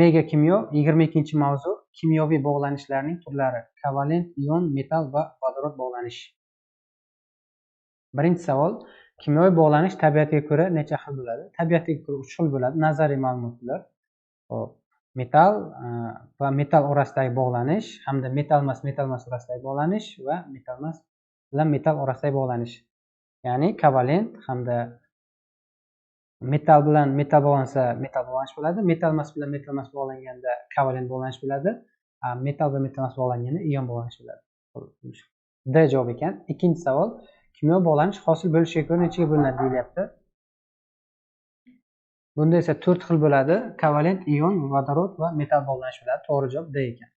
mega kimyo yigirma ikkinchi mavzu kimyoviy bog'lanishlarning turlari kovalent ion metal va vodorod bog'lanishi birinchi savol kimyoviy bog'lanish tabiatiga ko'ra necha xil bo'ladi? Tabiatiga ko'ra uch xil bo'ladi. Nazariy ma'lumotlar hop. Metal e, va metal orasidagi bog'lanish hamda metal emas metal emas orasidagi bog'lanish va metal emas bilan metal orasidagi bog'lanish. Ya'ni kovalent hamda metal bilan metal bog'lansa metal bog'lanish bo'ladi. Metal emas bilan metal emas bog'langanda kovalent bog'lanish bo'ladi. Metal va metal emas bog'langanda ion bog'lanish bo'ladi. D javob ekan. Ikkinchi savol. Kimyo bog'lanish hosil bo'lishiga ko'ra nechaga bo'linadi deyilyapti bunda esa to'rt xil bo'ladi. Kovalent ion vodorod va metal bog'lanish bo'ladi. To'g'ri javob d ekan.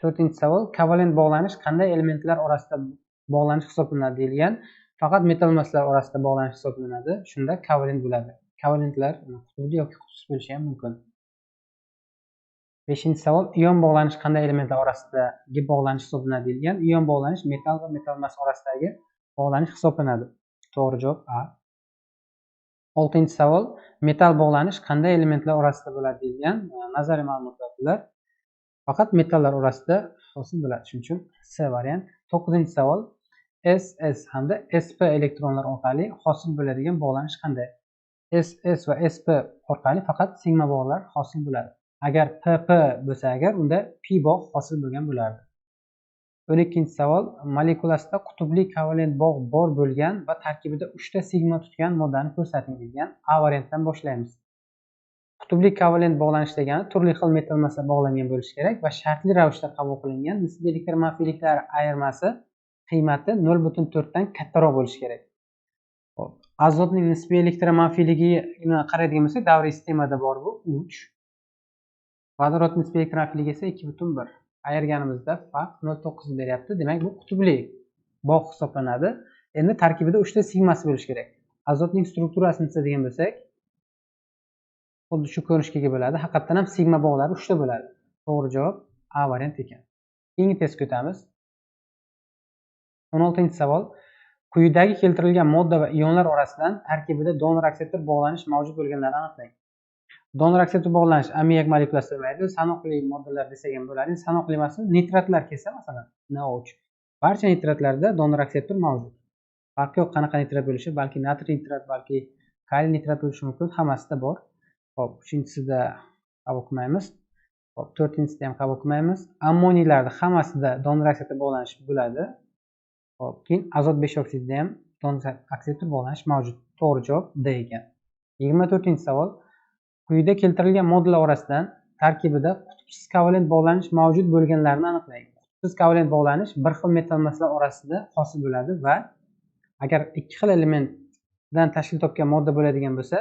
To'rtinchi savol. Kovalent bog'lanish qanday elementlar orasida bog'lanish hisoblanadi deyilgan. Faqat metal orasida bog'lanish hisoblanadi. Shunda kovalent bo'ladi. Kovalentlar qutbli yoki qutbsiz bo'lishi ham mumkin. Beshinchi savol ion bog'lanish qanday elementlar orasidagi bog'lanish hisoblanadi deyilgan. Ion bog'lanish metal va metallmas orasidagi bog'lanish hisoblanadi. To'g'ri javob a. Oltinchi savol metal bog'lanish qanday elementlar orasida bo'ladi deyilgan e, nazariy ma'lumotlar bular faqat metallar orasida hosil bo'ladi shuning uchun c variant. To'qqizinchi savol ss hamda sp elektronlar orqali hosil bo'ladigan bog'lanish qanday? Ss va sp orqali faqat sigma bog'lar hosil bo'ladi. Agar pp bo'lsa agar unda p bog' hosil bo'lgan bo'lardi. O'n ikkinchi savol molekulasida qutubli kovalent bog' bor bo'lgan va tarkibida uchta sigma tutgan moddani ko'rsating deyilgan a variantdan boshlaymiz. Qutubli kovalent bog'lanish degani turli xil metal massa bog'langan bo'lishi kerak va shartli ravishda qabul qilingan nisbiy elektr manfiyliklar ayirmasi qiymati nol butun to'rtdan kattaroq bo'lishi kerak. Azotning nisbiy elektromanfiyligini qaraydigan bo'lsak davriy sistemada bor bu uch. Vodorod nisbiy elektromanfiyligi esa ikki butun bir. Ayirganimizda farq nol to'qqiz beryapti demak bu qutbli bog' hisoblanadi. Endi tarkibida uchta sigmasi bo'lishi kerak. Azotning strukturasini chizadigan bo'lsak xuddi shu ko'rinishga ega bo'ladi. Haqiqatdan ham sigma bog'lari uchta bo'ladi. To'g'ri javob a variant ekan. Keyingi testga o'tamiz o'n oltinchi savol. Quyidagi keltirilgan modda va ionlar orasidan tarkibida donor akseptor bog'lanish mavjud bo'lganlarini aniqlang. Donor akseptor bog'lanish ammiak molekulasi bo'lmaydi sanoqli moddalar desak ham bo'ladi sanoqli emas nitratlar kelsa masalan no3 barcha nitratlarda donor akseptor mavjud. Farqi yo'q qanaqa nitrat bo'lishi balki natriy nitrat balki kaliy nitrat bo'lishi mumkin. Hammasida bor. Hop uchinchisida qabul qilmaymiz hop to'rtinchisida ham qabul qilmaymiz ammoniylarni hammasida donor akseptor bog'lanish bo'ladi. Hop keyin azot besh oksidida ham donor akseptor bog'lanish mavjud. To'g'ri javob d ekan. Yigirma to'rtinchi savol. Quyida keltirilgan moddalar orasidan tarkibida qutbsiz kovalent bog'lanish mavjud bo'lganlarini aniqlang. Qutbsiz kovalent bog'lanish bir xil metal massalar orasida hosil bo'ladi va agar ikki xil elementdan tashkil topgan modda bo'ladigan bo'lsa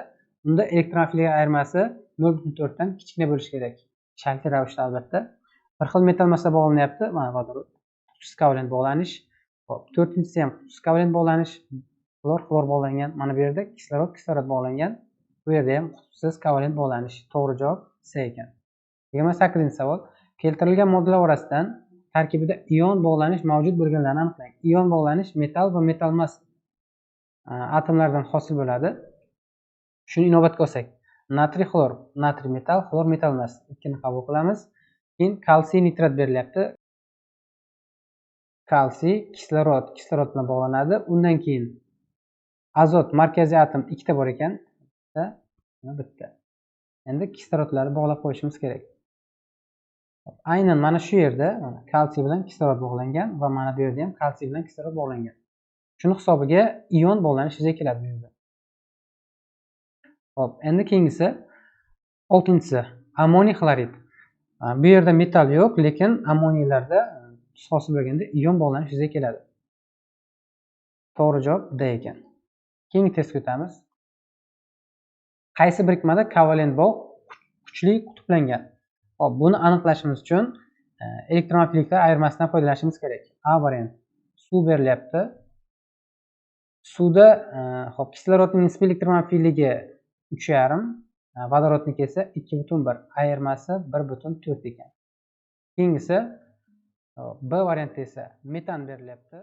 unda elektronafillik ayirmasi nol butun to'rtdan kichkina bo'lishi kerak. Shartli ravishda albatta. Bir xil metal massa bog'lanyapti. Mana vodorod qutbsiz kovalent bog'lanish hop to'rtinchisi ham qutbsiz kovalent bog'lanish xlor xlor bog'langan. Mana bu yerda kislorod kislorod bog'langan. Bu yerda ham qutbsiz kovalent bog'lanish to'g'ri javob c ekan. Yigirma sakkizinchi savol. Keltirilgan moddalar orasidan tarkibida ion bog'lanish mavjud bo'lganlarni aniqlang. Ion bog'lanish metal va metalmas atomlardan hosil bo'ladi. Shuni inobatga olsak natriy xlor natriy metal xlor metal emas ikkini qabul qilamiz. Keyin kalsiy nitrat berilyapti. Kalsiy kislorod kislorod bilan bog'lanadi. Undan keyin azot markaziy atom ikkita bor ekan bitta bitta. Endi kislorodlarni bog'lab qo'yishimiz kerak. Aynan mana shu yerda kalsiy bilan kislorod bog'langan va mana bu yerda ham kalsiy bilan kislorod bog'langan. Shuni hisobiga ion bog'lanish yuzaga keladi bu yerda. Ho'p endi keyingisi oltinchisi ammoniy xlorid bu yerda metal yo'q lekin ammoniylarda hosil bo'lganda ion bog'lanish yuzaga keladi. To'g'ri javob d ekan. Keyingi testga o'tamiz. Qaysi birikmada kovalent bog' kuchli qutblangan? Hop buni aniqlashimiz uchun e, ayirmasidan foydalanishimiz kerak. A variant. Suv berilyapti. Suvda e, hop kislorodning nisbiy elektronofilligi uch yarim e, vodorodniki esa ikki butun bir ayirmasi bir butun to'rt ekan. Keyingisi b variantda esa metan berilyapti